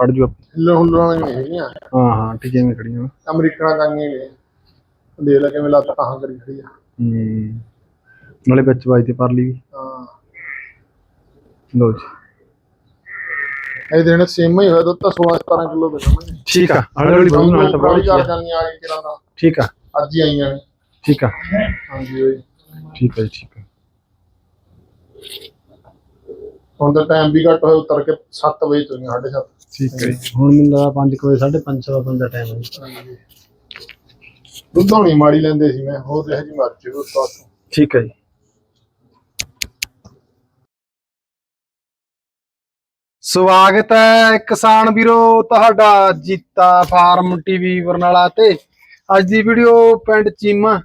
ਕੱਢ ਜੂ ਵਾਲੀਆਂ ਨਹੀਂ ਹੈਗੀਆਂ। ਹਾਂ ਹਾਂ ਠੀਕ ਐਵੇਂ ਖੜੀਆਂ ਅਮਰੀਕਨਾਂ ਕਾਂਗੀਆਂ ਨੇ। ਦੇ ਲੈ ਕਿਵੇਂ ਲੱਤ ਤਾਂ ਕਰੀ ਖੜੀ ਆ। ਹੂੰ। ਨਾਲੇ ਵਿੱਚ ਵਾਈ ਤੇ ਪਰ ਲਈ ਵੀ। ਹਾਂ। ਲਓ ਜੀ। ਇਹ ਦਿਨ ਸੇਮ ਹੀ ਹੋਇਆ ਦੁੱਧ ਤਾਂ 16 17 ਕਿਲੋ ਦੇ ਸਾਹਮਣੇ ਠੀਕ ਆ। ਹੌਲੀ ਹੌਲੀ ਨਾਲ ਤਾਂ ਬੜੀ ਬਹੁਤ ਕਰ ਜਾਂਦੀਆਂ ਆ ਕਿਰਾਂ ਦਾ ਠੀਕ ਆ। ਅੱਜ ਹੀ ਆਈਆਂ ਨੇ। ਠੀਕ ਆ। ਹਾਂਜੀ ਓਏ ਠੀਕ ਆ ਜੀ ਠੀਕ ਆ। ਹੁਣ ਤਾਂ ਟਾਈਮ ਵੀ ਘੱਟ ਹੋਇਆ ਉਤਰ ਕੇ 7 ਵਜੇ ਤੋਂ 7:30 ਠੀਕ ਹੈ ਹੁਣ ਮੈਨੂੰ ਲੱਗਾ 5 ਵਜੇ 5:30 ਸਵਾ ਪੰਜ ਦਾ ਟਾਈਮ ਹੈ ਦੁੱਧ ਹੋਣੀ ਮਾੜੀ ਲੈਂਦੇ ਸੀ ਮੈਂ ਹੋਰ ਇਹ ਜੀ ਮਰਜ਼ੀ ਦੁੱਧ ਤੋਂ। ਠੀਕ ਹੈ ਜੀ। ਸਵਾਗਤ ਹੈ ਕਿਸਾਨ ਵੀਰੋ ਤੁਹਾਡਾ ਜੀਤਾ ਫਾਰਮ ਟੀਵੀ ਬਰਨਾਲਾ ਤੇ। ਅੱਜ ਦੀ ਵੀਡੀਓ ਪਿੰਡ ਚੀਮਾ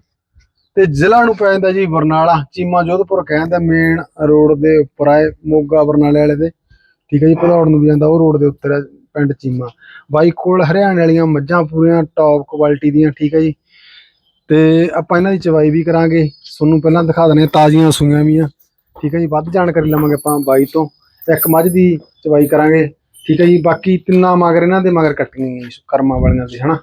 ਤੇ ਜ਼ਿਲ੍ਹਾ ਨੂੰ ਪੈ ਜਾਂਦਾ ਜੀ ਬਰਨਾਲਾ। ਚੀਮਾ ਜੋਧਪੁਰ ਕਹਿੰਦਾ ਮੇਨ ਰੋਡ ਦੇ ਉੱਪਰ ਆਏ ਮੋਗਾ ਬਰਨਾਲੇ ਵਾਲੇ ਦੇ। ਠੀਕ ਹੈ ਜੀ ਭਦੌੜ ਨੂੰ ਵੀ ਜਾਂਦਾ ਉਹ ਰੋਡ ਦੇ ਉੱਤੇ ਹੈ, ਪਿੰਡ ਚੀਮਾ। ਬਾਈ ਕੋਲ ਹਰਿਆਣੇ ਵਾਲੀਆਂ ਮੱਝਾਂ ਪੂਰੀਆਂ ਟੌਪ ਕੁਆਲਿਟੀ ਦੀਆਂ, ਠੀਕ ਹੈ ਜੀ। ਤੇ ਆਪਾਂ ਇਹਨਾਂ ਦੀ ਚਵਾਈ ਵੀ ਕਰਾਂਗੇ। ਤੁਹਾਨੂੰ ਪਹਿਲਾਂ ਦਿਖਾ ਦਨੇ ਤਾਜ਼ੀਆਂ ਸੂਈਆਂ ਵੀ ਆ। ਠੀਕ ਹੈ ਜੀ, ਵੱਧ ਜਾਣਕਾਰੀ ਲਵਾਂਗੇ ਆਪਾਂ ਬਾਈ ਤੋਂ। ਇੱਕ ਮੱਝ ਦੀ ਚਵਾਈ ਕਰਾਂਗੇ। ਠੀਕ ਹੈ ਜੀ, ਬਾਕੀ ਤਿੰਨਾਂ ਮਗਰ ਇਹਨਾਂ ਦੇ ਮਗਰ ਕੱਟਣੀ ਕਰਮਾਂ ਵਾਲੀਆਂ ਦੇ, ਹਨਾ।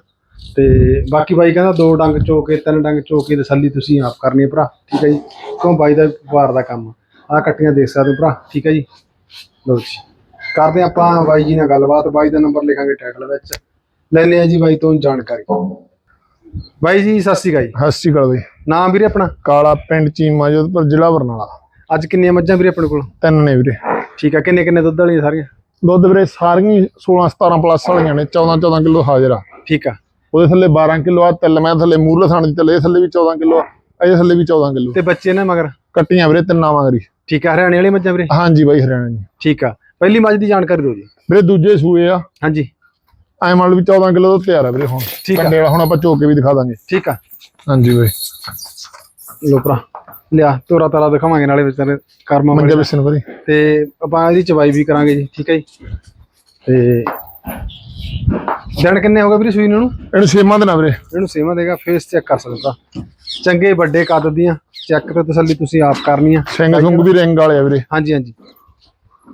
ਤੇ ਬਾਕੀ ਬਾਈ ਕਹਿੰਦਾ ਦੋ ਡੰਗ ਚੋ ਕੇ, ਤਿੰਨ ਡੰਗ ਚੋ ਕੇ ਤਸੱਲੀ ਤੁਸੀਂ ਆਪ ਕਰਨੀ ਹੈ ਭਰਾ। ਠੀਕ ਹੈ ਜੀ, ਕਿਉਂ ਬਾਈ ਦਾ ਵਪਾਰ ਦਾ ਕੰਮ ਆ। ਕੱਟੀਆਂ ਦੇਖ ਸਕਦੇ ਹੋ ਭਰਾ। ਠੀਕ ਹੈ ਜੀ, ਲਓ ਜੀ। ਕਰਦੇ ਆਪਾਂ ਬਾਈ ਜੀ ਨਾਲ ਗੱਲਬਾਤ ਬਾਈ ਦਾ ਨੰਬਰ ਲਿਖਾਂਗੇ ਟਾਈਟਲ ਵਿੱਚ। ਲੈਨੇ ਆ ਜੀ ਬਾਈ ਤੋਂ ਜਾਣਕਾਰੀ। ਬਾਈ ਜੀ ਸਤਿ ਸ਼੍ਰੀ ਅਕਾਲ ਜੀ। ਸਤਿ ਸ਼੍ਰੀ ਅਕਾਲ ਬਈ। ਨਾਮ ਵੀਰੇ ਆਪਣਾ? ਕਾਲਾ ਪਿੰਡ ਚੀਮਾ ਜੋਧਪੁਰ ਜ਼ਿਲ੍ਹਾ ਬਰਨਾਲਾ। ਅੱਜ ਕਿੰਨੀਆਂ ਮੱਝਾਂ ਵੀਰੇ ਆਪਣੇ ਕੋਲ? ਤਿੰਨ ਨੇ ਵੀਰੇ। ਠੀਕ ਆ ਕਿੰਨੇ ਕਿੰਨੇ ਦੁੱਧ ਵਾਲੀਆਂ ਸਾਰੀਆਂ? ਦੁੱਧ ਵੀਰੇ ਸਾਰੀਆਂ 16 17 ਪਲੱਸ ਵਾਲੀਆਂ ਨੇ 14 14 ਕਿਲੋ ਹਾਜ਼ਰ ਆ। ਠੀਕ ਆ। ਉਹਦੇ ਥੱਲੇ 12 ਕਿਲੋ ਆ ਤਿੱਲ ਮੈਂ ਥੱਲੇ ਮੂਰਲੇ ਥਾਣ ਦੀ ਥੱਲੇ ਥੱਲੇ ਵੀ 14 ਕਿਲੋ ਆ ਇਹਦੇ ਥੱਲੇ ਵੀ 14 ਕਿਲੋ ਤੇ ਬੱਚੇ ਨੇ ਮਗਰ? ਕੱਟੀਆਂ ਵੀਰੇ ਤਿੰਨਾਂ ਵਾਂਗਰੀ ਠੀਕ ਆ ਹਰਿਆਣੇ ਵਾਲੀ ਮੱਝਾਂ ਵੀਰੇ? ਹਾਂਜੀ ਬਾਈ ਹਰਿਆਣਾ ਜੀ ਠੀਕ ਆ। ਪਹਿਲੀ ਮੱਝ ਦੀ ਜਾਣਕਾਰੀ ਦਿਓ ਜੀ। ਵੀਰੇ ਦੂਜੇ ਸੂਏ ਆ। ਹਾਂਜੀ। ਐ ਮੰਨ ਲਓ ਵੀ 14 ਕਿਲੋ ਤੋਂ ਤਿਆਰ ਆ ਵੀਰੇ ਹੁਣ। ਠੀਕ ਆ। ਕੰਡੇ ਵਾਲਾ ਹੁਣ ਆਪਾਂ ਚੋ ਕੇ ਵੀ ਦਿਖਾ ਦਾਂਗੇ। ਠੀਕ ਆ। ਹਾਂਜੀ ਬਾਈ। ਲੋ ਭਰਾ ਲਿਆ ਤੋਰਾ ਤਾਰਾ ਦਿਖਾਵਾਂਗੇ ਨਾਲੇ ਵਿਚਾਰੇ ਕਰਮਾ ਮੰਜਾ ਬਿਸਨ ਵੀਰੇ ਤੇ ਆਪਾਂ ਇਹਦੀ ਚਵਾਈ ਵੀ ਕਰਾਂਗੇ ਜੀ ਠੀਕ ਹੈ ਜੀ। ਤੇ ਦਿਨ ਕਿੰਨੇ ਹੋ ਗਏ ਵੀਰੇ ਸੂਈ ਨੂੰ ਇਹਨੂੰ? ਇਹਨੂੰ ਦਿਨ ਆ ਵੀਰੇ। ਇਹਨੂੰ ਸੇਵਾ ਦੇਗਾ ਫੇਸ ਚੈੱਕ ਕਰ ਸਕਦਾ। ਚੰਗੇ ਵੱਡੇ ਕੱਦ ਦੀਆਂ ਚੈੱਕ ਤੇ ਤਸੱਲੀ ਤੁਸੀਂ ਆਪ ਕਰਨੀ ਆ ਸਿੰਘ ਸੁੰਗ ਵੀ ਰਿੰਗ ਵਾਲੇ ਆ ਵੀਰੇ। ਹਾਂਜੀ ਹਾਂਜੀ।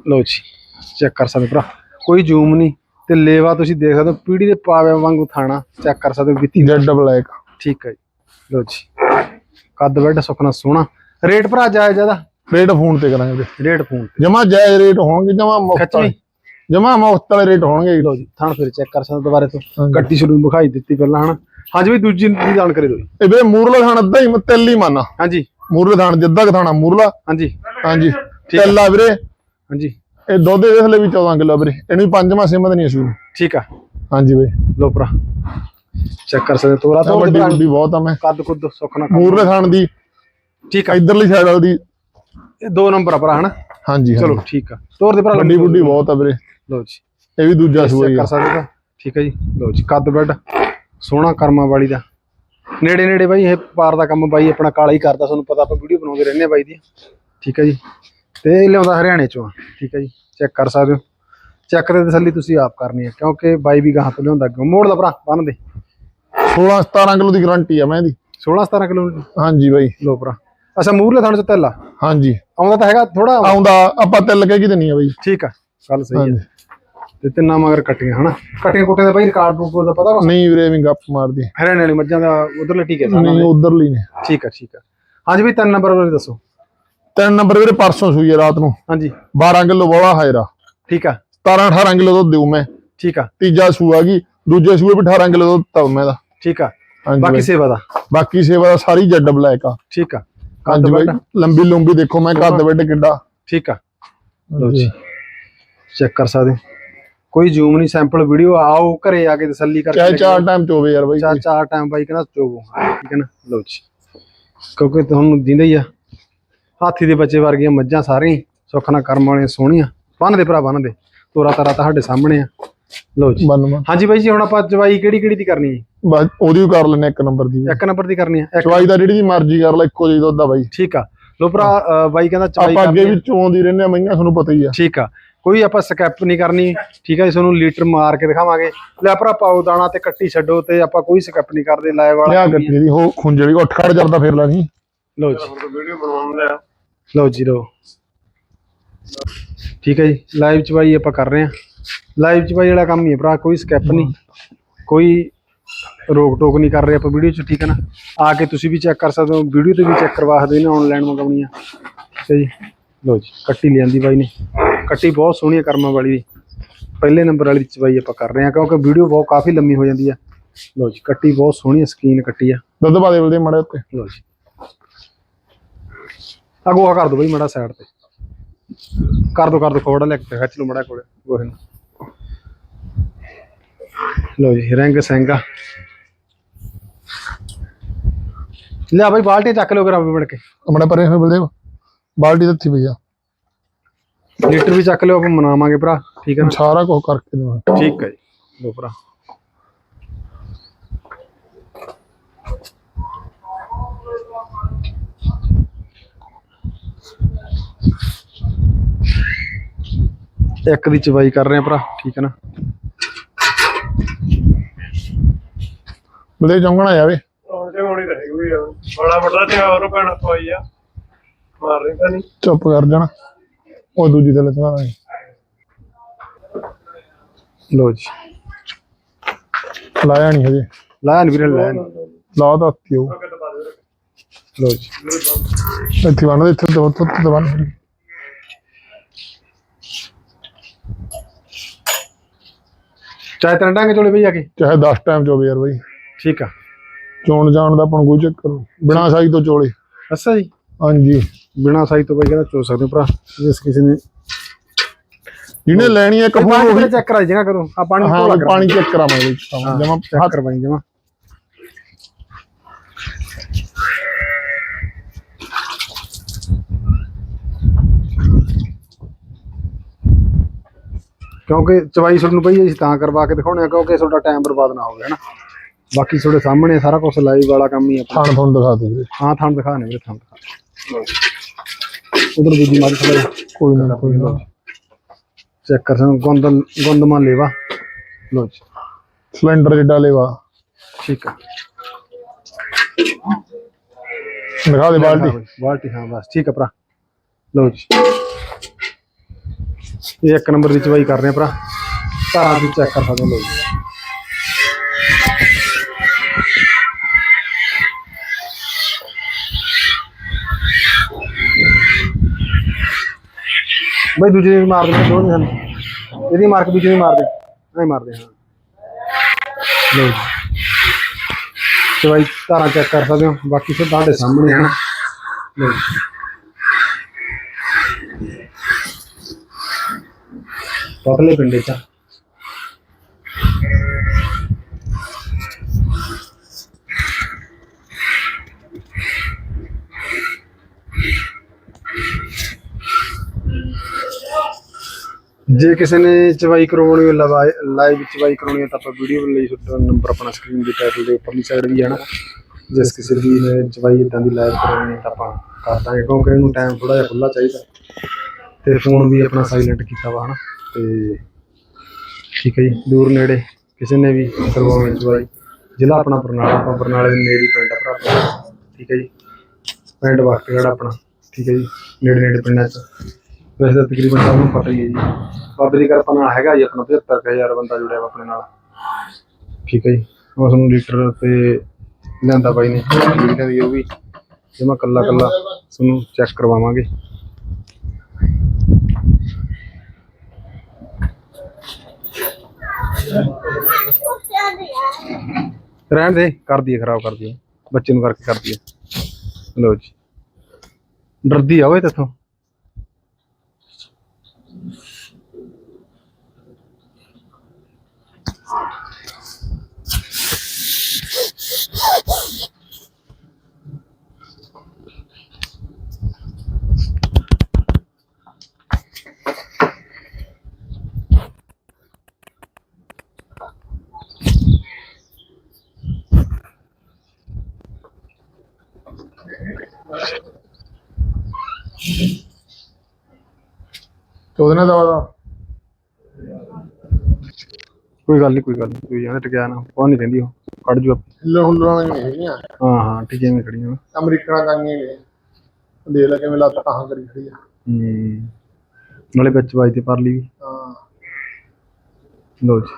ਲਓ ਜੀ। ਚੈੱਕ ਕਰ ਸਕਦੇ ਭਰਾ। ਕੋਈ ਜ਼ੂਮ ਨਹੀਂ ਤੇ ਲੇਵਾ ਤੁਸੀਂ ਦੇਖ ਸਕਦੇ ਹੋ ਪੀੜੀ ਦੇ ਪਾਵੇ ਵਾਂਗੂ ਥਾਣਾ ਚੈੱਕ ਕਰ ਸਕਦੇ ਹੋ ਵਿੱਤੀ ਜੈਡ ਬਲੈਕ ਠੀਕ ਹੈ ਜੀ। ਲਓ ਜੀ। ਕੱਦ ਬੈਡ ਸੁਖਣਾ ਸੋਹਣਾ। ਰੇਟ ਭਰਾ ਜਾਇਜ਼ ਜ਼ਿਆਦਾ ਰੇਟ ਫੋਨ ਤੇ ਕਰਾਂਗੇ ਰੇਟ ਫੋਨ ਤੇ। ਜਮਾ ਜਾਇਜ਼ ਰੇਟ ਹੋਣਗੇ ਜਮਾ ਮੁਫਤ ਜਮਾ ਮੁਫਤ ਵਾਲੇ ਰੇਟ ਹੋਣਗੇ। ਲਓ ਜੀ ਥਾਣ ਫਿਰ ਚੈੱਕ ਕਰ ਸਕਦੇ ਦੁਬਾਰੇ ਤੋਂ। ਗੱਟੀ ਸ਼ੁਰੂ ਵਿਖਾਈ ਦਿੱਤੀ ਪਹਿਲਾਂ ਹਨਾ? ਹਾਂਜੀ ਵੀ ਦੂਜੀ ਦੀ ਜਾਣਕਾਰੀ ਦਿਓ ਜੀ। ਇਹ ਵੀਰੇ ਮੂਰਲਾ ਥਾਣ ਅੱਧਾ ਹੀ ਤਿੱਲ ਹੀ ਮੰਨ। ਹਾਂਜੀ। ਮੂਰਲੇ ਥਾਣ ਜਿੱਦਾਂ ਕਿ ਥਾਣਾ ਮੂਰਲਾ। ਹਾਂਜੀ। ਹਾਂਜੀ। ਤਿੱਲ ਵੀਰੇ। ਹਾਂਜੀ। ਇਹ ਦੁੱਧ ਦੇ ਥੱਲੇ ਵੀ 14 ਕਿਲੋ ਵੀਰੇ। ਇਹਨੂੰ ਪੰਜਵਾਂ ਸੇਮਤ ਨਹੀਂ ਅਸੂ। ਠੀਕ ਆ। ਹਾਂਜੀ ਬਈ। ਭਰਾ। ਚੈੱਕ ਕਰ ਸਕਦੇ ਹੋ ਤੋਰਾ ਤੋਂ ਵੱਡੀ ਵੱਡੀ ਬਹੁਤ ਆ ਮੈਂ। ਕੱਦ ਕੁੱਦ ਸੁਖਣਾ ਮੂਰਲੇ ਥਾਣ ਦੀ। ਠੀਕ ਆ। ਇਧਰਲੀ ਸਾਈਡ ਵਾਲੀ ਦੀ। ਇਹ ਦੋ ਨੰਬਰ ਆ ਭਰਾ ਹਨਾ? ਹਾਂਜੀ। ਚਲੋ ਠੀਕ ਆ। ਤੋਰ ਦੇ ਭਰਾ। ਵੱਡੀ ਵੱਡੀ ਬਹੁਤ ਆ ਵੀਰੇ। ਲਓ ਜੀ। ਇਹ ਵੀ ਦੂਜਾ ਚੈੱਕ ਸੂਈ ਆ। ਕਰ ਸਕਦੇ ਹੋ? ਠੀਕ ਹੈ ਜੀ। ਲਓ ਜੀ ਕੱਦ ਬੈੱਡ ਸੋਹਣਾ ਕਰਮਾ ਵਾਲੀ ਦਾ। ਨੇੜੇ ਨੇੜੇ ਬਾਈ ਇਹ ਪਾਰ ਦਾ ਕੰਮ ਬਾਈ ਆਪਣਾ ਕਾਲਾ ਹੀ ਕਰਦਾ। ਤੁਹਾਨੂੰ ਪਤਾ ਆਪਾਂ ਵੀਡੀਓ ਬਣਾਉਂਦੇ ਰਹਿੰਦੇ ਆ ਬਾਈ ਦੀ। ਠੀਕ ਹੈ ਜੀ। ਤੇ ਇਹ ਲਿਆਉਂਦਾ ਹਰਿਆਣੇ ਚੋਂ। ਠੀਕ ਹੈ ਜੀ ਚੈੱਕ ਕਰ ਸਕਦੇ ਹੋ। ਚੈੱਕ ਤੇ ਤਸੱਲੀ ਤੁਸੀਂ ਆਪ ਕਰਨੀ ਹੈ ਕਿਉਂਕਿ ਬਾਈ ਵੀ ਗਾਹਾਂ ਤੋਂ ਲਿਆਉਂਦਾ ਅੱਗੇ। ਮੋੜ ਦਾ ਭਰਾ ਬੰਨ ਦੇ। 16 17 ਕਿਲੋ ਦੀ ਗਾਰੰਟੀ ਆ ਮੈਂ ਇਹਦੀ। 16 17 ਕਿਲੋਮੀਟਰ ਹਾਂਜੀ ਬਾਈ। ਲੋ ਭਰਾ। ਅੱਛਾ ਮੂਰਲੇ ਥਾਣੇ ਚ ਤੈਲਾ ਹਾਂਜੀ। ਆਉਂਦਾ ਤਾਂ ਹੈਗਾ ਥੋੜਾ ਆਉਂਦਾ ਆਪਾਂ ਤਿੱਲ ਕੇ ਕਿਤੇ ਨਹੀਂ ਆ ਬਾਈ। ਠੀਕ ਆ ਗੱਲ ਸਹੀ ਹੈ। ਤੇ ਤਿੰਨਾਂ ਮਗਰ ਕੱਟੀਆਂ ਹਨਾ? ਕੱਟੀਆਂ ਕੁੱਟੀਆਂ ਦਾ ਬਾਈ ਰਿਕਾਰਡ ਬੁੱਕ ਦਾ ਪਤਾ ਨਹੀਂ ਵੀਰੇ ਐਵੇਂ ਗੱਪ ਮਾਰਦੀ। ਹਰਿਆਣੇ ਵਾਲੀ ਮੱਝਾਂ ਦਾ ਉਧਰਲੇ ਟੀਕੇ ਸਾਨਾ ਨਹੀਂ ਉਧਰਲੀ ਨੇ। ਠੀਕ ਆ ਠੀਕ ਆ। ਹਾਂਜੀ ਵੀ ਤਿੰਨ ਨੰਬਰ ਬਾਰੇ ਦੱਸੋ। ਤਿੰਨ ਨੰਬਰ ਵੀਰੇ ਪਰਸੋਂ ਸੂਈ ਆ ਰਾਤ ਨੂੰ। ਹਾਂਜੀ। 12 ਕਿਲੋ ਬੋਲਾ ਹਾਇਰਾ ਠੀਕ ਆ। 17 18 ਕਿਲੋ ਦੁੱਧ ਦਿਉ ਮੈਂ। ਠੀਕ ਆ। ਤੀਜਾ ਸੂਆ ਗਈ। ਦੂਜੇ ਸੂਏ ਵੀ 18 ਕਿਲੋ ਦੁੱਧ ਤਾ ਮੈਂ ਦਾ। ਠੀਕ ਆ। ਬਾਕੀ ਸੇਵਾ ਦਾ। ਬਾਕੀ ਸੇਵਾ ਦਾ ਸਾਰੀ ਜੱਡ ਬਲੈਕ ਆ। ਠੀਕ ਆ। ਕੱਦ ਵੱਡਾ ਲੰਬੀ ਲੰਬੀ ਦੇਖੋ ਮੈਂ ਕੱਦ ਵੱਡ ਕਿੱਡਾ। ਠੀਕ ਆ। ਲਓ ਜੀ। ਚੈੱਕ ਕਰ ਸਕਦੇ। ਕੋਈ ਜ਼ੂਮ ਨਹੀਂ ਸੈਂਪਲ ਵੀਡੀਓ ਆਓ ਘਰੇ ਆ ਕੇ ਤਸੱਲੀ ਕਰਕੇ ਚਾਹੇ ਚਾਰ ਟਾਈਮ ਚੋਵੇ ਯਾਰ ਬਾਈ। ਚਾਰ ਚਾਰ ਟਾਈਮ ਬਾਈ ਕਹਿੰਦਾ ਚੋਵੋ। ਠੀਕ ਹੈ ਨਾ। ਲਓ ਜੀ। ਕਿਉਂਕਿ ਤੁਹਾਨੂੰ ਦਿੰਦਾ ਹੀ ਆ। ਹਾਥੀ ਦੇ ਬੱਚੇ ਵਰਗੀਆਂ ਮੱਝਾਂ ਸਾਰੀਆਂ ਸੁੱਖ ਨਾਲ ਕਰਮ ਵਾਲੀਆਂ ਸੋਹਣੀਆਂ। ਬੰਨ ਦੇ ਭਰਾ ਬੰਨ ਦੇ। ਤੋਰਾ ਤਾਰਾ ਤੁਹਾਡੇ ਸਾਹਮਣੇ ਆ। ਲਓ ਜੀ। ਬੰਨਵਾ ਹਾਂਜੀ ਬਾਈ ਜੀ ਹੁਣ ਆਪਾਂ ਚਵਾਈ ਕਿਹੜੀ ਕਿਹੜੀ ਦੀ ਕਰਨੀ ਹੈ? ਬਸ ਉਹਦੀ ਵੀ ਕਰ ਲੈਣੇ ਇੱਕ ਨੰਬਰ ਦੀ ਇੱਕ ਨੰਬਰ ਦੀ ਕਰਨੀ ਹੈ। ਚਵਾਈ ਦਾ ਜਿਹੜੀ ਦੀ ਮਰਜ਼ੀ ਕਰ ਲੈ ਇੱਕੋ ਜਿਹੀ ਦੁੱਧ ਆ ਬਾਈ। ਠੀਕ ਆ। ਲੋ ਭਰਾ ਬਾਈ ਕਹਿੰਦਾ ਚਵਾਈ ਆਪਾਂ ਅੱਗੇ ਵੀ ਚੋਂਦੀ ਰਹਿੰਦੇ ਆ ਮਈਆਂ ਤੁਹਾਨੂੰ ਪਤਾ ਹੀ ਆ। ਠੀਕ ਆ। ਕੋਈ ਆਪਾਂ ਸਕੈਪ ਨਹੀਂ ਕਰਨੀ। ਠੀਕ ਆ ਜੀ ਤੁਹਾਨੂੰ ਲੀਟਰ ਮਾਰ ਕੇ ਦਿਖਾਵਾਂਗੇ। ਲੈ ਭਰਾ ਪਾਓ ਦਾਣਾ ਤੇ ਕੱਟੀ ਛੱਡੋ ਤੇ ਆਪਾਂ ਕੋਈ ਸਕੈਪ ਨਹੀਂ ਕਰਦੇ ਲਾਏ ਵਾਲਾ ਲਿਆ ਗੱਟੀ ਦੀ ਹੋ ਖੁੰਝੇ ਵੀ ਉੱਠ ਖੜ ਜਰਦਾ ਫੇਰ ਲਾ ਨਹੀਂ ਲਓ ਜੀ। ਵੀਡੀਓ ਬਣਾਉਣ ਲਿਆ। ਲਓ ਜੀ ਲਓ। ਠੀਕ ਹੈ ਜੀ ਲਾਈਵ ਚ ਬਾਈ ਆਪਾਂ ਕਰ ਰਹੇ ਹਾਂ। ਲਾਈਵ ਚ ਬਾਈ ਵਾਲਾ ਕੰਮ ਹੀ ਭਰਾ ਕੋਈ ਸਕੈਪ ਨਹੀਂ। ਕੋਈ ਰੋਕ ਟੋਕ ਨਹੀਂ ਕਰ ਰਹੇ ਆਪਾਂ ਵੀਡੀਓ ਚ ਠੀਕ ਹੈ ਨਾ? ਆ ਕੇ ਤੁਸੀਂ ਵੀ ਚੈੱਕ ਕਰ ਸਕਦੇ ਹੋ ਵੀਡੀਓ ਤੇ ਵੀ ਚੈੱਕ ਕਰਵਾ ਸਕਦੇ ਹੋ ਆਨਲਾਈਨ ਮੰਗਾਉਣੀ ਆ। ਠੀਕ ਹੈ ਜੀ। ਲੋ ਜੀ ਕੱਟੀ ਲਿਆਂਦੀ ਬਾਈ ਨੇ। ਕੱਟੀ ਬਹੁਤ ਸੋਹਣੀ ਹੈ ਕਰਮਾਂ ਵਾਲੀ ਦੀ ਪਹਿਲੇ ਨੰਬਰ ਵਾਲੀ ਚ ਬਾਈ ਆਪਾਂ ਕਰ ਰਹੇ ਹਾਂ ਕਿਉਂਕਿ ਵੀਡੀਓ ਬਹੁਤ ਕਾਫੀ ਲੰਮੀ ਹੋ ਜਾਂਦੀ ਆ। ਲੋ ਜੀ ਕੱਟੀ ਬਹੁਤ ਸੋਹਣੀ ਸਕੀਨ ਕੱਟੀ ਆ। ਦੁੱਧ ਪਾ ਦੇ ਬਲਦੇ ਮੜੇ ਉੱਤੇ। ਲੋ ਜੀ। ਆ ਗੋਹਾ ਕਰ ਦੋ ਬਈ ਮੜਾ ਸਾਈਡ ਤੇ। ਕਰ ਦੋ ਕਰ ਦੋ ਖੋੜਾ ਲੈ ਕੇ ਖਿੱਚ ਲਓ ਮੜਾ ਕੋਲੇ ਗੋਹੇ ਨੂੰ। ਲੋ ਜੀ ਰੰਗ ਸਿੰਘਾ ਲਿਆ ਬਈ ਬਾਲਟੀ ਚੱਕ ਲਿਓ ਕਰਾਂ ਬੜ ਕੇ। ਮੜੇ ਪਰੇ ਹੋਏ ਬਲਦੇ ਬਾਲਟੀ ਦਿੱਤੀ ਪਈ ਆ। ਲੀਟਰ ਵੀ ਚੱਕ ਲਿਓ ਆਪਾਂ ਮਨਾਵਾਂਗੇ ਭਰਾ ਠੀਕ ਹੈ ਨਾ? ਸਾਰਾ ਕੁਝ ਕਰਕੇ ਦੇਵਾਂ ਠੀਕ ਹੈ ਜੀ। ਲੋ ਭਰਾ। ਇੱਕ ਦੀ ਚਵਾਈ ਕਰ ਰਹੇ ਆ ਭਰਾ ਠੀਕ ਹੈ ਨਾ? ਬਲਦੇ ਜੰਗਣਾ ਜਾਵੇ ਉਹਦੇ ਹੋਣੀ ਰਹੇਗੀ ਵੀ ਬੜਾ ਵੱਡਾ ਤੇ ਹੋਰ ਪੈਣਾ ਪਈ ਆ। ਮਾਰ ਰਹੀ ਤਾਂ ਨਹੀਂ। ਚੁੱਪ ਕਰ ਜਾਣਾ। ਉਹ ਦੂਜੀ ਥੱਲੇ ਚੜਾ ਦਾਂਗੇ ਲੋ ਜੀ। ਲਾਇਆ ਨਹੀਂ ਹਜੇ। ਲਾਇਆ ਨੀ ਵੀਰੇ ਲਾਇਆ ਨੀ। ਲਾ ਤਾਂ ਹੱਥੀ ਉਹ। ਲੋ ਜੀ। ਇੱਥੇ ਬੰਨ ਇੱਥੇ ਦੋ ਤੋਂ ਤੋਂ ਚਾਹੇ ਟੰਡਾਂਗੇ ਚੋਲੇ ਬਈ ਆ ਕੇ? ਚਾਹੇ 10 ਟਾਈਮ ਚੋਵੇ ਯਾਰ ਬਾਈ। ਠੀਕ ਆ। ਚੋਣ ਜਾਣ ਦਾ ਆਪਾਂ ਨੂੰ ਕੋਈ ਚੱਕਰ ਨੀ। ਬਿਨਾਂ ਸਾਈ ਤੋਂ ਚੋਲੇ। ਅੱਛਾ ਜੀ। ਹਾਂਜੀ। ਬਿਨਾ ਸਾਈ ਤੋਂ ਬਈ ਕਹਿੰਦਾ ਚੋ ਸਕਦੇ ਹੋ ਭਰਾ? ਜਿਸ ਕਿਸੇ ਨੇ ਜਿਹਨੇ ਲੈਣੀ ਹੈ ਪਾਣੀ ਉਹੀ ਚੈੱਕ ਕਰਾਈ ਜਗਾ ਕਰੋ। ਆ ਪਾਣੀ ਹਾਂ ਪਾਣੀ ਚੈੱਕ ਕਰਾਵਾਂਗੇ ਜਮਾ ਚੈੱਕ ਕਰਵਾਈ ਜਮਾ। ਕਿਉਂਕਿ ਚਵਾਈ ਤੁਹਾਨੂੰ ਪਈ ਅਸੀਂ ਤਾਂ ਕਰਵਾ ਕੇ ਦਿਖਾਉਣੇ ਆ ਕਿਉਂਕਿ ਤੁਹਾਡਾ ਟਾਈਮ ਬਰਬਾਦ ਨਾ ਹੋਵੇ ਹਨਾ ਬਾਕੀ ਤੁਹਾਡੇ ਸਾਹਮਣੇ ਸਾਰਾ ਕੁਝ ਲਾਈਵ ਵਾਲਾ ਕੰਮ ਹੀ ਆ। ਥਾਣ ਤੁਹਾਨੂੰ ਦਿਖਾ ਦੇ ਵੀਰੇ। ਹਾਂ ਥਾਂ ਦਿਖਾ ਨੇ ਵੀਰੇ ਥਾਂ ਦਿਖਾ ਉਧਰ ਦੂਜੀ ਮਾਰੀ ਥੋੜਾ ਕੋਈ ਨਾ ਕੋਈ ਨਾ। ਚੈੱਕ ਕਰ ਸਕਦੇ ਗੁੰਦ ਗੁੰਦਮਾ ਲੇਵਾ। ਲੋ ਜੀ। ਸਿਲੰਡਰ ਜਿੱਡਾ ਲੈਵਾ। ਠੀਕ ਆ। ਦਿਖਾ ਦੇ ਬਾਲਟੀ। ਬਾਲਟੀ ਹਾਂ ਬਸ। ਠੀਕ ਆ ਭਰਾ। ਲਓ ਜੀ। ਇਹ ਇੱਕ ਨੰਬਰ ਦੀ ਚਵਾਈ ਕਰ ਰਹੇ ਆ ਭਰਾ। ਧਾਰਾਂ ਵੀ ਚੈੱਕ ਕਰ ਸਕਦੇ ਹੋ ਲਓ ਬਈ ਦੂਜੇ ਦੀ ਮਾਰ ਦੇ ਦੋ ਹਨ ਇਹਦੀ ਮਾਰਕ ਦੂਜੇ ਦੀ ਮਾਰ ਦੇ। ਮਾਰਦੇ। ਹਾਂ ਲਓ ਜੀ। ਚਵਾਈ ਧਾਰਾਂ ਚੈੱਕ ਕਰ ਸਕਦੇ ਹੋ। ਬਾਕੀ ਸਭ ਤੁਹਾਡੇ ਸਾਹਮਣੇ ਹਨ ਲਓ ਜੀ। ਪਤਲੇ ਪਿੰਡੇ ਚ ਜੇ ਕਿਸੇ ਨੇ ਚਵਾਈ ਕਰਵਾਉਣੀ ਹੋ ਲਾਈਵ ਚਵਾਈ ਕਰਵਾਉਣੀ ਹੈ, ਤਾਂ ਆਪਾਂ ਵੀਡੀਓ ਲਈ ਤੁਹਾਡਾ ਨੰਬਰ ਆਪਣਾ ਸਕਰੀਨ ਦੇ ਟਾਈਟਲ ਦੇ ਉੱਪਰਲੀ ਸਾਈਡ ਵੀ ਹੈ ਨਾ ਜਿਸ ਕਿਸੇ ਦੀ ਨੇ ਚਵਾਈ ਇਦਾਂ ਦੀ ਲਾਈਵ ਕਰਵਾਉਣੀ ਤਾਂ ਆਪਾਂ ਕਰ ਦਾਂਗੇ, ਕਿਉਂਕਿ ਇਹਨੂੰ ਟਾਈਮ ਥੋੜਾ ਜਿਹਾ ਖੁੱਲਾ ਚਾਹੀਦਾ। ਤੇ ਫੋਨ ਵੀ ਆਪਣਾ ਸਾਇਲੈਂਟ ਕੀਤਾ ਵਾ, ਹਨਾ। ਤੇ ਠੀਕ ਹੈ ਜੀ, ਦੂਰ ਨੇੜੇ ਕਿਸੇ ਨੇ ਵੀ ਕਰਵਾਉਣੀ ਚਵਾਈ ਜ਼ਿਲ੍ਹਾ ਆਪਣਾ ਬਰਨਾਲਾ, ਆਪਾਂ ਬਰਨਾਲੇ ਦੇ ਨੇੜੇ ਪਿੰਡ ਆ ਭਰਾ। ਠੀਕ ਹੈ ਜੀ, ਪਿੰਡ ਵਕਤਗੜ ਆਪਣਾ, ਠੀਕ ਹੈ ਜੀ, ਨੇੜੇ ਨੇੜੇ ਪਿੰਡਾਂ 'ਚ। ਵੈਸੇ ਤਾਂ ਤਕਰੀਬਨ ਸਭ ਨੂੰ ਪਤਾ ਹੀ ਹੈ ਜੀ। ਬਾਬੇ ਦੀ ਕਿਰਪਾ ਨਾਲ ਹੈਗਾ ਜੀ ਆਪਣਾ 75000 ਬੰਦਾ ਜੁੜਿਆ ਵਾ ਆਪਣੇ ਨਾਲ। ਠੀਕ ਹੈ ਜੀ ਉਸ ਨੂੰ ਲੀਟਰ ਤੇ ਲਿਆਂਦਾ ਬਾਈ ਨੇ। ਲੀਟਰ ਦੀ ਉਹ ਵੀ ਜਮਾ ਕੱਲਾ ਕੱਲਾ ਤੁਹਾਨੂੰ ਚੈੱਕ ਕਰਵਾਵਾਂਗੇ। ਰਹਿਣ ਦੇ, ਕਰ ਦਈਏ, ਖਰਾਬ ਕਰ ਦਈਏ। ਬੱਚੇ ਨੂੰ ਕਰਕੇ ਕਰ ਦਈਏ। ਲਓ ਜੀ। ਡਰਦੀ ਆ ਓਏ ਤੇਥੋਂ। ਤੇ ਉਹਦੇ ਨਾਲ ਦਵਾ ਦਾ ਕੋਈ ਗੱਲ ਨਹੀਂ ਕੋਈ ਗੱਲ ਨਹੀਂ ਕੋਈ ਜਾਣਾ ਟਿਕਿਆ ਨਾ ਕੋਈ ਨਹੀਂ ਕਹਿੰਦੀ ਉਹ। ਕੱਢ ਜੂ ਆਪੇ। ਹਿੱਲਣ ਹੁੱਲਣ ਨਹੀਂ ਹੈਗੀਆਂ। ਹਾਂ ਹਾਂ ਟਿਕਿਆ ਮੈਂ ਖੜੀਆਂ। ਅਮਰੀਕਨਾਂ ਕਾਂਗੀਆਂ ਨੇ ਦੇ ਲੈ ਕਿਵੇਂ ਲੱਤ ਕਹਾਂ ਕਰੀ ਖੜੀ ਆ। ਹੂੰ। ਨਾਲੇ ਵਿੱਚ ਵਾਈ ਤੇ ਪਰ ਲਈ ਵੀ। ਹਾਂ। ਲਓ ਜੀ।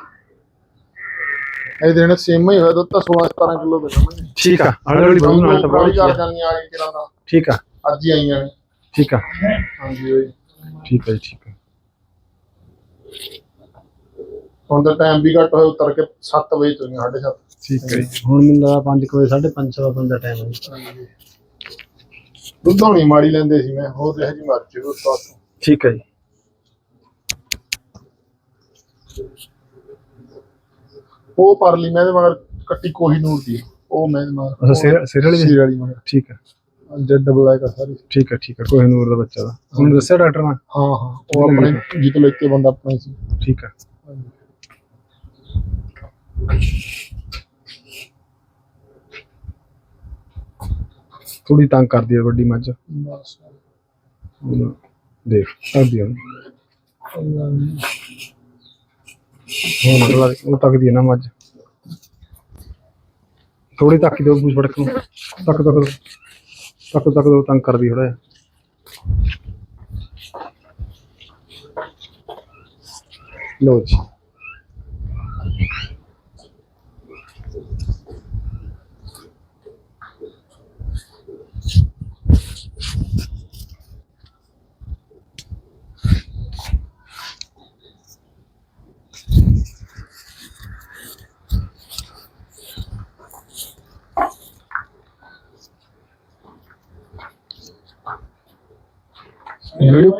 ਇਹ ਦਿਨ ਸੇਮ ਹੀ ਹੋਇਆ ਦੁੱਧ ਤਾਂ 16 17 ਕਿਲੋ ਦੇ ਸਾਹਮਣੇ ਠੀਕ ਆ। ਹੌਲੀ ਹੌਲੀ ਵਧੂ ਨਾਲ ਤਾਂ ਬਹੁਤ ਕਰ ਵਧੀਆ। ਜਾਂਦੀਆਂ ਆ ਕਿਰਾਂ ਦਾ ਠੀਕ ਆ। ਅੱਜ ਹੀ ਆਈਆਂ ਨੇ। ਠੀਕ ਆ। ਹਾਂਜੀ ਓਏ ਠੀਕ ਹੈ ਜੀ, ਠੀਕ ਹੈ ਹੁਣ ਤਾਂ ਟਾਈਮ ਵੀ ਘੱਟ ਹੋਇਆ ਉਤਰ ਕੇ 7 ਵਜੇ ਤੋਂ 7:30 ਠੀਕ ਹੈ ਜੀ। ਹੁਣ ਮੈਨੂੰ ਲੱਗਾ 5 ਵਜੇ 5:30 ਸਵਾ ਪੰਜ ਦਾ ਟਾਈਮ ਹੈ। ਦੁੱਧ ਹੋਣੀ ਮਾੜੀ ਲੈਂਦੇ ਸੀ ਮੈਂ ਹੋਰ ਰਹਿ ਜੀ ਮਰ ਜੇ ਤੋਂ ਠੀਕ ਹੈ ਜੀ। ਉਹ ਪਰਲੀ ਮੈਂ ਦੇ ਮਗਰ ਕੱਟੀ ਕੋਹੀ ਨੂਰ ਦੀ। ਉਹ ਮੈਂ ਦੇ ਮਗਰ ਅੱਛਾ ਸੀਰੀਅਲ ਸੀਰੀਅਲ ਸੀਰ ਵਾਲੀ ਮਗਰ। ਠੀਕ ਹੈ। ਜੈਡ ਡਬਲ ਆਈ ਸਾਰੀ। ਠੀਕ ਹੈ ਠੀਕ ਹੈ ਕੋਈ ਨੂਰ ਦਾ ਬੱਚਾ ਦਾ ਹੁਣ ਦੱਸਿਆ ਡਾਕਟਰ ਨੇ? ਹਾਂ ਹਾਂ। ਉਹ ਆਪਣੇ ਜਿੱਤ ਲੈ ਕੇ ਬੰਦਾ ਆਪਣਾ ਹੀ ਸੀ। ਠੀਕ ਹੈ। ਥੋੜੀ ਤੰਗ ਕਰਦੀ ਹੈ ਵੱਡੀ ਮੱਝ। ਬਸ। ਹੁਣ ਦੇਖ ਕਰਦੀ ਹੈ। ਹੁਣ ਅਗਲਾ ਉਹ ਤੱਕਦੀ ਹੈ ਨਾ ਮੱਝ। ਥੋੜੀ ਤੱਕ ਦਿਓ ਪੂਛ ਫੜਕ ਨੂੰ। ਤੱਕ ਤੱਕ। ਤੱਕ ਤੱਕ ਦੋ ਤੰਗ ਕਰਦੀ ਥੋੜਾ ਜਿਹਾ। ਲੋ ਜੀ। ਵੀਡੀਓ।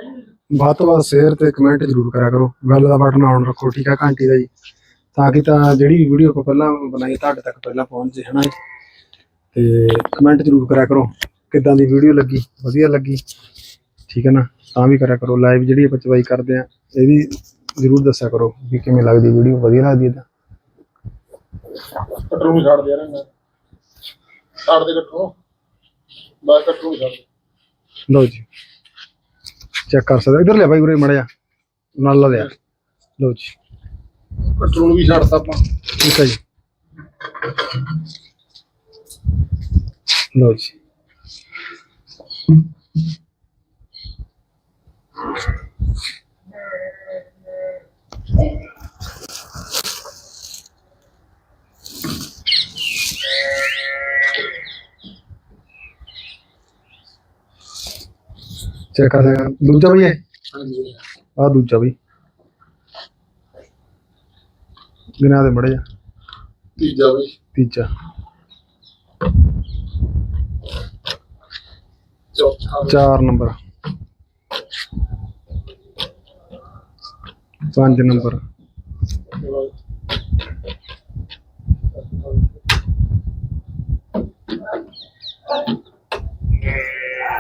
ਬਾਤ ਤੋਂ ਬਾਅਦ ਸ਼ੇਅਰ ਤੇ ਕਮੈਂਟ ਜ਼ਰੂਰ ਕਰਿਆ ਕਰੋ। ਬੈਲ ਦਾ ਬਟਨ ਆਨ ਰੱਖੋ ਠੀਕ ਆ ਘੰਟੀ ਦਾ ਜੀ। ਤਾਂ ਕਿ ਤਾਂ ਜਿਹੜੀ ਵੀਡੀਓ ਆਪਾਂ ਪਹਿਲਾਂ ਬਣਾਈ ਤੁਹਾਡੇ ਤੱਕ ਪਹਿਲਾਂ ਪਹੁੰਚ ਜੇ ਹਨਾ। ਤੇ ਕਮੈਂਟ ਜ਼ਰੂਰ ਕਰਿਆ ਕਰੋ ਕਿੱਦਾਂ ਦੀ ਵੀਡੀਓ ਲੱਗੀ ਵਧੀਆ ਲੱਗੀ ਠੀਕ ਹੈ ਨਾ। ਤਾਂ ਵੀ ਕਰਿਆ ਕਰੋ ਲਾਈਵ ਜਿਹੜੀ ਆਪਾਂ ਚਵਾਈ ਕਰਦੇ ਆ ਇਹ ਵੀ ਜ਼ਰੂਰ ਦੱਸਿਆ ਕਰੋ ਵੀ ਕਿਵੇਂ ਲੱਗਦੀ ਵੀਡੀਓ ਵਧੀਆ ਲੱਗਦੀ ਹੈ ਤਾਂ। ਕਟਰੂ ਵੀ ਛੱਡ ਦੇ ਮੈਂ। ਛੱਡ ਦੇ ਕਟਰੂ ਬਸ ਕਟਰੂ ਛੱਡ ਲਓ ਜੀ। ਚੈੱਕ ਕਰ ਸਕਦੇ। ਇੱਧਰ ਲੈ ਬਾਈ ਉਰੇ ਮੜਿਆ ਨਾਲ ਲਾ ਲਿਆ। ਲਓ ਜੀ। ਕਟਰੂ ਨੂੰ ਵੀ ਛੱਡਤਾ ਆਪਾਂ। ਠੀਕ ਹੈ ਜੀ। ਲਓ ਜੀ। ਚੈੱਕ ਕਰ ਸਕਦੇ ਹਾਂ। ਦੂਜਾ ਵੀ ਹੈ? ਹਾਂਜੀ। ਆ ਦੂਜਾ ਵੀ। ਗਿਣਾ ਦੇ ਮੜੇ ਜਾ। ਤੀਜਾ ਵੀ। ਤੀਜਾ। ਚੌਥਾ। ਚਾਰ ਨੰਬਰ। ਪੰਜ ਨੰਬਰ।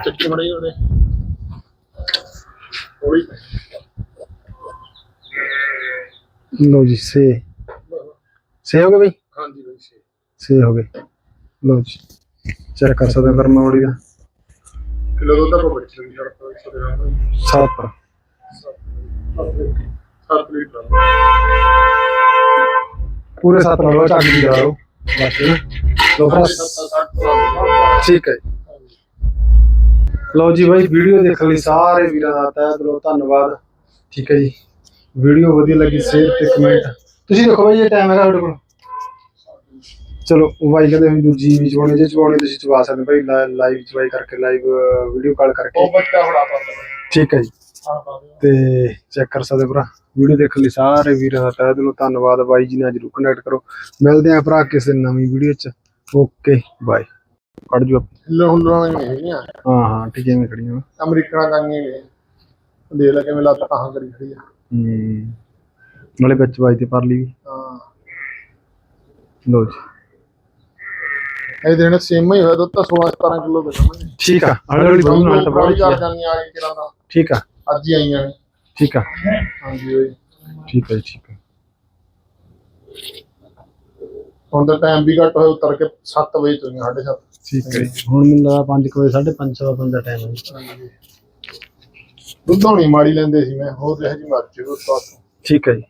ਚੱਕੀ ਮੜੀ ਉਹਦੇ ਹੌਲੀ ਲਓ ਜੀ ਸੇ ਸੇ ਹੋ ਗਏ ਬਈ? ਹਾਂਜੀ ਬਈ ਸੇ ਹੋ ਗਏ। ਲਓ ਜੀ ਚੈੱਕ ਕਰ ਸਕਦੇ ਹੋ ਕਰਮਾਵੜੀ ਦਾ। ਕਿਲੋ ਦੁੱਧ ਆਪਾਂ ਬੱਚੇ ਨੂੰ ਛੱਡਤਾ ਇੱਕ ਸੌ ਦੇ ਨਾਲ। ਸਾਤ। ਪਰ ਸੱਤ ਲੀਟਰ। ਪੂਰੇ ਸੱਤ ਨਾਲ ਚੱਕ ਦੀ ਜਾ ਲਓ। ਬਸ ਨਾ। ਲਓ ਫਿਰ। ਠੀਕ ਹੈ ਜੀ। ਲਓ ਜੀ ਬਾਈ ਵੀਡੀਓ ਦੇਖਣ ਲਈ ਸਾਰੇ ਵੀਰਾਂ ਦਾ ਤਹਿ ਦਿਲੋਂ ਧੰਨਵਾਦ। ਠੀਕ ਹੈ ਜੀ। ਵੀਡੀਓ ਵਧੀਆ ਲੱਗੀ ਸ਼ੇਅਰ ਤੇ ਕਮੈਂਟ ਤੁਸੀਂ ਦੇਖੋ ਬਾਈ ਇਹ ਟਾਈਮ ਹੈਗਾ ਤੁਹਾਡੇ ਕੋਲ। ਚਲੋ ਬਾਈ ਕਹਿੰਦੇ ਵੀ ਦੂਜੀ ਵੀ ਚਵਾਉਣੀ ਜੇ ਚਵਾਉਣੀ ਤੁਸੀਂ ਚਵਾ ਸਕਦੇ ਬਾਈ ਲਾਈਵ ਚਵਾਈ ਕਰਕੇ ਲਾਈਵ ਵੀਡੀਓ ਕਾਲ ਕਰਕੇ। ਉਹ ਬੱਚਾ ਬੜਾ ਪਾਉਂਦਾ ਠੀਕ ਹੈ ਜੀ। ਤੇ ਚੈੱਕ ਕਰ ਸਕਦੇ ਭਰਾ। ਵੀਡੀਓ ਦੇਖਣ ਲਈ ਸਾਰੇ ਵੀਰਾਂ ਦਾ ਤਹਿ ਦਿਲੋਂ ਧੰਨਵਾਦ ਬਾਈ ਜੀ ਨਾਲ ਜਰੂਰ ਕਨੈਕਟ ਕਰੋ। ਮਿਲਦੇ ਆਂ ਭਰਾ ਕਿਸੇ ਨਵੀਂ ਵੀਡੀਓ ਚ। Okay bye. ਕੱਢ ਜੂ ਹਿੱਲੋ ਹੁੱਲਣਾ ਨਹੀਂ ਹੈਗੀਆਂ ਹਾਂ ਹਾਂ ਠੀਕ ਹੈ ਮੈਂ ਖੜੀਆਂ ਵਾਂ। ਅਮਰੀਕਨਾਂ ਕਾਂਗੀਆਂ ਨੇ। ਦੇਖ ਲੈ ਕਿਵੇਂ ਲੱਤ ਤਾਂ ਕਰੀ ਖੜੀ ਆ। ਨਾਲੇ ਵਿੱਚ ਵਾਈ ਤੇ ਪਰ ਲਈ ਵੀ। ਹਾਂ। ਲੋ ਜੀ। ਇਹ ਦਿਨ ਸੇਮ ਹੀ ਹੋਇਆ ਦੁੱਧ ਤਾਂ 16 17 ਕਿਲੋ ਦੇ ਸਾਹਮਣੇ ਠੀਕ ਆ। ਹੌਲੀ ਹੌਲੀ ਵਧੂ ਨਾਲ ਤਾਂ ਬਹੁਤ ਵਧੀਆ। ਜਾਂਦੀਆਂ ਆ ਕਿਰਾਂ ਦਾ ਠੀਕ ਆ। ਅੱਜ ਹੀ ਆਈਆਂ ਨੇ। ਠੀਕ ਆ। ਹਾਂਜੀ ਓਏ ਠੀਕ ਹੈ ਜੀ, ਠੀਕ ਹੈ ਹੁਣ ਤਾਂ ਟਾਈਮ ਵੀ ਘੱਟ ਹੋਇਆ ਉਤਰ ਕੇ 7 ਵਜੇ ਤੋਂ 7:30 ਠੀਕ ਹੈ ਜੀ। ਹੁਣ ਮੈਨੂੰ ਲੱਗਾ 5 ਵਜੇ 5:30 ਸਵਾ ਪੰਜ ਦਾ ਟਾਈਮ ਹੈ ਦੁੱਧ ਹੋਣੀ ਮਾੜੀ ਲੈਂਦੇ ਸੀ ਮੈਂ ਹੋਰ ਰਹਿ ਜੀ ਮਰ ਜੇ ਤੋਂ ਠੀਕ ਹੈ ਜੀ।